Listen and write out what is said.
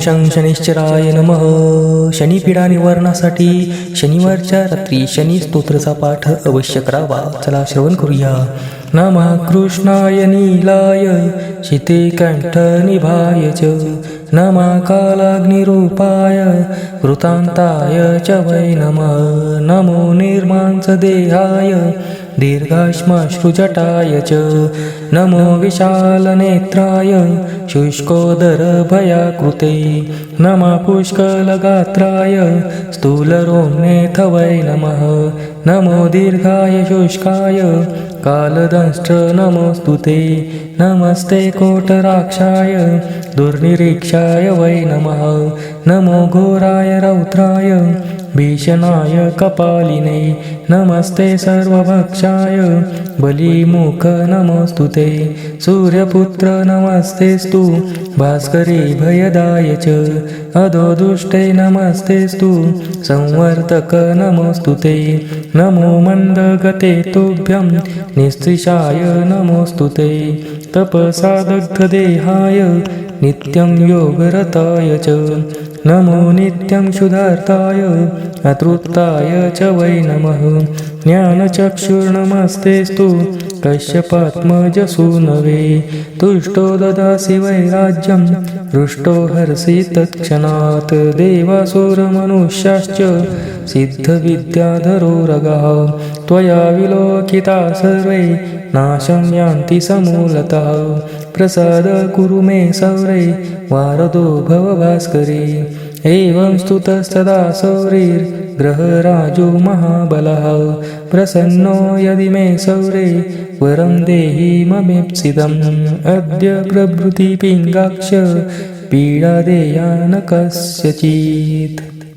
शं शनिश्चराय नमः. शनिपीडा निवारणासाठी शनिवारच्या रात्री शनी स्तोत्राचा पाठ अवश्य करावा. चला श्रवण करूया. नमः कृष्णाय नीलाय शितेकंठ निभाय च. नमः कालाग्निरूपाय वृतांताय च वै नमः. नमो निर्मांस देहाय दीर्घाश्मश्रुजटाय च नमो विशालनेत्राय शुष्कोदरभयाकृते नमः पुष्कलगात्राय स्थूलरोम्नेथ वै नमः नमो दीर्घाय शुष्काय कालदंष्ट्र नमोऽस्तु ते। नमस्ते कोटराक्षाय दुर्निरीक्षाय वै नमः। नमो घोराय रौद्राय भीषणाय कपालिने। नमस्ते सर्वभक्षाय बलिमुख नमोऽस्तु ते। सूर्यपुत्र नमस्तेस्तु भास्करी भयदाय च। अधो दुष्टे नमस्तेस्तु संवर्तक नमोऽस्तु ते। नमो मन्दगते तुभ्यं निस्त्रिषाय नमोऽस्तु ते। तपसादग्धदेहाय नित्यं योगरताय च। नमो नित्यं क्षुधार्ताय अतृप्ताय च वै नमः। ज्ञानचक्षुर्नमस्तेस्तु कश्यपात्मजसूनवे तुष्टो ददासि वैराज्यं हृष्टो हर्षि तत्क्षणात्। देवासुरमनुष्याश्च सिद्धविद्याधरो रगः। त्वया विलोकिता सर्वे नाशं यान्ति समूलतः। प्रसाद कुरु मे सौरे वारदो भव भास्करे। एवं स्तुतस्तदा सौरिर्ग्रहराजो महाबलः। प्रसन्नो यदि मे सौरे वरं देहि ममीप्सितम्। अद्य प्रभृति पिङ्गाक्ष पीडादेया न कस्यचित्